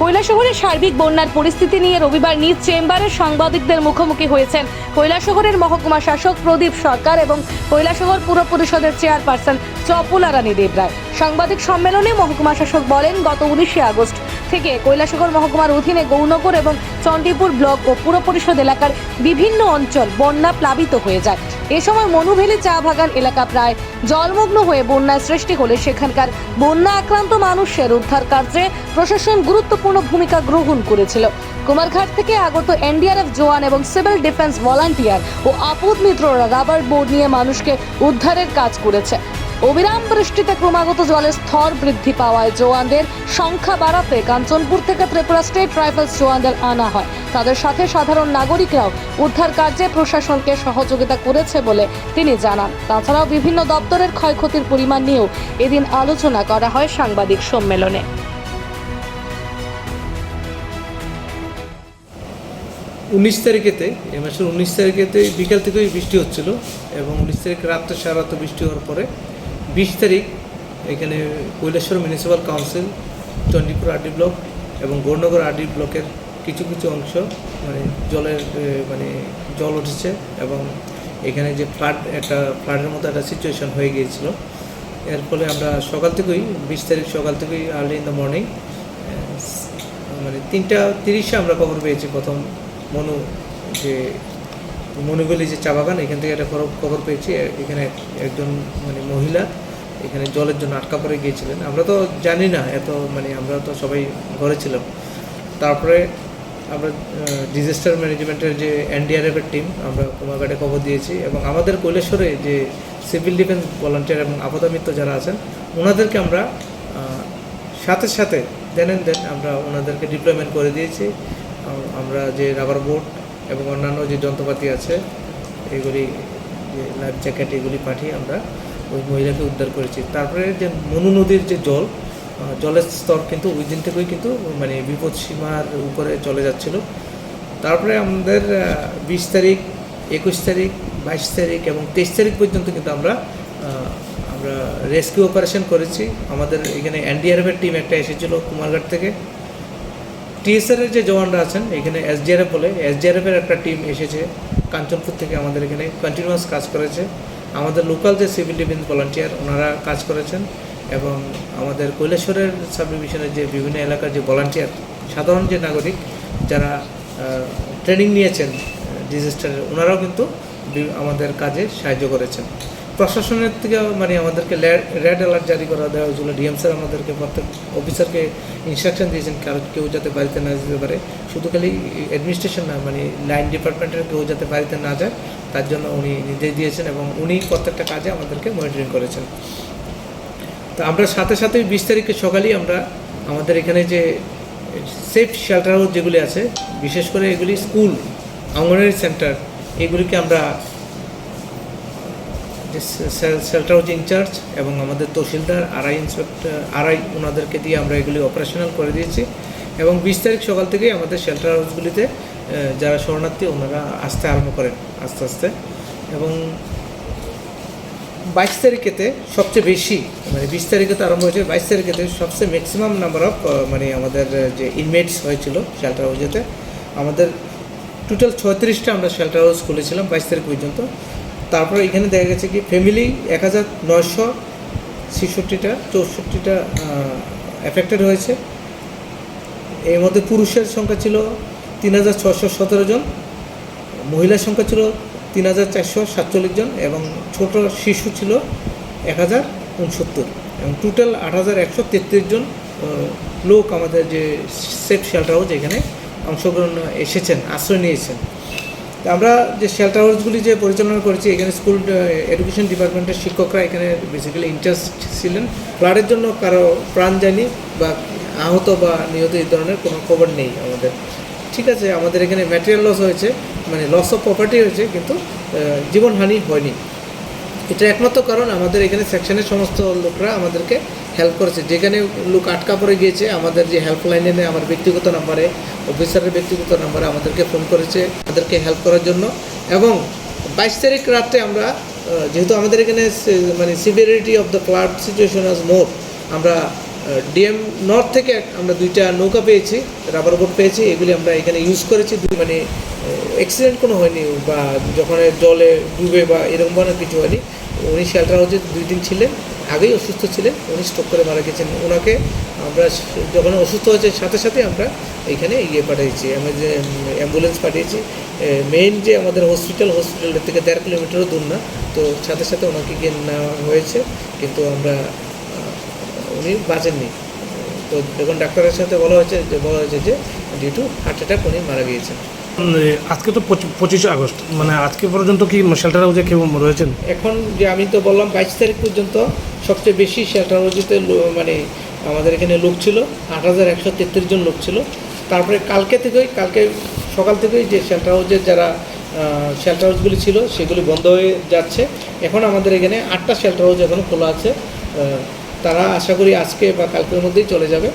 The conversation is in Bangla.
কৈলাসহরের সার্বিক বন্যার পরিস্থিতি নিয়ে রবিবার নিজ চেম্বারের সাংবাদিকদের মুখোমুখি হয়েছেন কৈলাসহরের মহকুমা শাসক প্রদীপ সরকার এবং কৈলাসহর পুর পরিষদের চেয়ারপারসন চপলা রানী দেবরায়। সাংবাদিক সম্মেলনে মহকুমা শাসক বলেন, গত উনিশে আগস্ট থেকে কৈলাসগর মহকুমার অধীনে গৌনগর এবং চণ্ডীপুর ব্লক ও পুর পরিষদ এলাকার বিভিন্ন অঞ্চল বন্যা প্লাবিত হয়ে যায়। এ সময় মনুভেলি চা বাগান এলাকা প্রায় জলমগ্ন হয়ে বন্যার সৃষ্টি হলে সেখানকার বন্যা আক্রান্ত মানুষের উদ্ধার কার্যে প্রশাসন গুরুত্বপূর্ণ ভূমিকা গ্রহণ করেছিল। কুমারঘাট থেকে আগত এনডিআরএফ জওয়ান এবং সিভিল ডিফেন্স ভলান্টিয়ার ও আপদ মিত্ররা রাবার বোর্ড নিয়ে মানুষকে উদ্ধারের কাজ করেছে। অবিরাম বৃষ্টিতে ক্রমাগত জলের স্তর বৃদ্ধি পাওয়ায় জওয়ানদের সংখ্যা বাড়াতে কাঞ্চনপুর থেকে ত্রিপুরা স্টেট রাইফেলস জওয়ানদের আনা হয়। তাদের সাথে সাধারণ নাগরিকরাও উদ্ধার কার্যে প্রশাসনকে সহযোগিতা করেছে বলে তিনি জানান। তাছাড়াও বিভিন্ন দপ্তরের ক্ষয়ক্ষতির পরিমাণ নিয়েও এদিন আলোচনা করা হয় সাংবাদিক সম্মেলনে। উনিশ তারিখেতে, এ মাসের উনিশ তারিখেতে বিকাল থেকেই বৃষ্টি হচ্ছিল এবং উনিশ তারিখ রাত্রে সারা রাত বৃষ্টি হওয়ার পরে বিশ তারিখ এখানে Kailashahar municipal council Chandipur RD block এবং গৌরনগর আরডি ব্লকের কিছু কিছু অংশ মানে জলের মানে জল উঠেছে এবং এখানে যে ফ্লাড একটা ফ্লাডের মতো একটা সিচুয়েশন হয়ে গিয়েছিল। এর ফলে আমরা সকাল থেকেই, বিশ তারিখ সকাল থেকেই আর্লি ইন দ্য মর্নিং মানে তিনটা তিরিশে আমরা খবর পেয়েছি। প্রথম মনু যে মনুগুলি যে চা বাগান, এখান থেকে একটা খবর পেয়েছি। এখানে একজন মানে মহিলা এখানে জলের জন্য আটকা পড়ে গিয়েছিলেন। আমরা তো জানি না, এত মানে আমরা তো সবাই ঘরে ছিলাম। তারপরে আমরা ডিজাস্টার ম্যানেজমেন্টের যে এনডিআরএফের টিম আমরা কুমারঘাটে খবর দিয়েছি এবং আমাদের কৈলেশ্বরে যে সিভিল ডিফেন্স ভলান্টিয়ার এবং আপাতমিত্র যারা আছেন, ওনাদেরকে আমরা সাথে সাথে দেন অ্যান্ড দেন আমরা ওনাদেরকে ডিপ্লয়মেন্ট করে দিয়েছি। আমরা যে রাবার বোট এবং অন্যান্য যে যন্ত্রপাতি আছে, এগুলি যে লাইফ জ্যাকেট এগুলি পাঠিয়ে আমরা ওই মহিলাকে উদ্ধার করেছি। তারপরে যে মনু নদীর যে জল জলের স্তর কিন্তু ওই দিন থেকেই কিন্তু মানে বিপদ সীমার উপরে চলে যাচ্ছিল। তারপরে আমাদের বিশ তারিখ, একুশ তারিখ, বাইশ তারিখ এবং তেইশ তারিখ পর্যন্ত কিন্তু আমরা আমরা রেস্কিউ অপারেশন করেছি। আমাদের এখানে এনডিআরএফের টিম একটা এসেছিল কুমারঘাট থেকে। টিএসআর এর যে জওয়ানরা আছেন, এখানে এসডিআরএফ বলে এসডিআরএফ এর একটা টিম এসেছে কাঞ্চনপুর থেকে আমাদের এখানে কন্টিনিউয়াস কাজ করেছে। আমাদের লোকাল যে সিভিল ডিফেন্স ভলান্টিয়ার ওনারা কাজ করেছেন এবং আমাদের কৈলেশ্বরের সাব ডিভিশনের যে বিভিন্ন এলাকার যে ভলান্টিয়ার সাধারণ যে নাগরিক যারা ট্রেনিং নিয়েছেন ডিজাস্টারের ওনারাও কিন্তু আমাদের কাজে সাহায্য করেছেন। প্রশাসনের থেকে মানে আমাদেরকে রেড অ্যালার্ট জারি করা দেওয়া হয়েছিল ডিএম স্যার আমাদেরকে প্রত্যেক অফিসারকে ইনস্ট্রাকশন দিয়েছেন কারও কেউ যাতে বাড়িতে না যেতে পারে। শুধু খালি অ্যাডমিনিস্ট্রেশন না মানে লাইন ডিপার্টমেন্টের কেউ যাতে বাড়িতে না যায়, তার জন্য উনি নির্দেশ দিয়েছেন এবং উনি প্রত্যেকটা কাজে আমাদেরকে মনিটরিং করেছেন। তো আমরা সাথে সাথে বিশ তারিখে সকালেই আমরা আমাদের এখানে যে সেফ শেল্টার হাউস যেগুলি আছে, বিশেষ করে এগুলি স্কুল অঙ্গনওয়াড়ি সেন্টার এগুলিকে আমরা শেল্টার হাউস ইনচার্জ এবং আমাদের তহসিলদার আরআই ইন্সপেক্টর আরআই ওনাদেরকে দিয়ে আমরা এগুলি অপারেশনাল করে দিয়েছি এবং বিশ তারিখ সকাল থেকেই আমাদের শেল্টার হাউসগুলিতে যারা শরণার্থী ওনারা আসতে আরম্ভ করেন আস্তে আস্তে এবং বাইশ তারিখেতে সবচেয়ে বেশি মানে বিশ তারিখে তো আরম্ভ হয়েছে, বাইশ তারিখেতে সবচেয়ে ম্যাক্সিমাম নাম্বার অফ মানে আমাদের যে ইনমেটস হয়েছিল শেল্টার হাউসেতে আমাদের টোটাল ছত্রিশটা আমরা শেল্টার হাউস খুলেছিলাম বাইশ তারিখ পর্যন্ত। তারপরে এখানে দেখা গেছে কি ফ্যামিলি এক হাজার নয়শো ছেষট্টিটা, চৌষট্টিটা অ্যাফেক্টেড হয়েছে। এর মধ্যে পুরুষের সংখ্যা ছিল তিন হাজার ছশো সতেরো জন, মহিলার সংখ্যা ছিল তিন হাজার চারশো সাতচল্লিশ জন এবং ছোট শিশু ছিল এক হাজার উনসত্তর। এবং টোটাল আট হাজার একশো তেত্রিশ জন লোক আমাদের যে সেফ শেল্টার হাউস এখানে অংশগ্রহণ এসেছেন, আশ্রয় নিয়েছেন। আমরা যে শেল্টার হাউসগুলি যে পরিচালনা করেছি, এখানে স্কুল এডুকেশন ডিপার্টমেন্টের শিক্ষকরা এখানে বেসিক্যালি ইন্টারেস্ট ছিলেন। ফ্লাডের জন্য কারও প্রাণ যায়নি বা আহত বা নিহত এই ধরনের কোনো খবর নেই আমাদের। ঠিক আছে, আমাদের এখানে ম্যাটেরিয়াল লস হয়েছে মানে লস অফ প্রপার্টি হয়েছে, কিন্তু জীবনহানি হয়নি। এটা একমাত্র কারণ আমাদের এখানে সেকশনের সমস্ত লোকরা আমাদেরকে হেল্প করেছে। যেখানে লোক আটকা পড়ে গিয়েছে, আমাদের যে হেল্পলাইনে আমার ব্যক্তিগত নাম্বারে অফিসারের ব্যক্তিগত নাম্বারে আমাদেরকে ফোন করেছে, আমাদেরকে হেল্প করার জন্য। এবং বাইশ তারিখ রাত্রে আমরা যেহেতু আমাদের এখানে মানে severity of the flood situation আজ মোর আমরা ডিএম নর্থ থেকে আমরা দুইটা নৌকা পেয়েছি রাবার বোট পেয়েছি, এগুলি আমরা এখানে ইউজ করেছি। দুই মানে অ্যাক্সিডেন্ট কোনো হয়নি বা যখন জলে ডুবে বা এরকম ধরনের কিছু হয়নি, উনি শেল্টার হাউসে দুই দিন ছিলেন। আগেই অসুস্থ ছিলেন, উনি স্ট্রোক করে মারা গেছেন। ওনাকে আমরা যখন অসুস্থ হয়েছে, সাথে সাথে আমরা এইখানে ইয়ে পাঠিয়েছি আমরা যে অ্যাম্বুলেন্স পাঠিয়েছি। মেইন যে আমাদের হসপিটাল হসপিটালের থেকে দেড় কিলোমিটারও দূর না, তো সাথে সাথে ওনাকে গিয়ে নেওয়া হয়েছে। কিন্তু আমরা উনি বাঁচেননি। তো যখন ডাক্তারের সাথে বলা হয়েছে যে বলা হয়েছে যে ডিউ টু হার্ট অ্যাটাক উনি মারা গিয়েছেন। আজকে তো পঁচি- পঁচিশে আগস্ট মানে আজকে পর্যন্ত কি শেল্টার হাউসে কেউ রয়েছেন? এখন যে আমি তো বললাম বাইশ তারিখ পর্যন্ত সবচেয়ে বেশি শেল্টার হাউসিতে লো- মানে আমাদের এখানে লোক ছিল, আট হাজার একশো তেত্রিশ জন লোক ছিল। তারপরে কালকে থেকেই, কালকে সকাল থেকেই যে শেল্টার হাউসের যারা শেল্টার হাউসগুলি ছিল, সেগুলি বন্ধ হয়ে যাচ্ছে। এখন আমাদের এখানে আটটা শেল্টার হাউস এখন খোলা আছে। তারা আশা করি আজকে বা কালকের মধ্যেই চলে যাবে।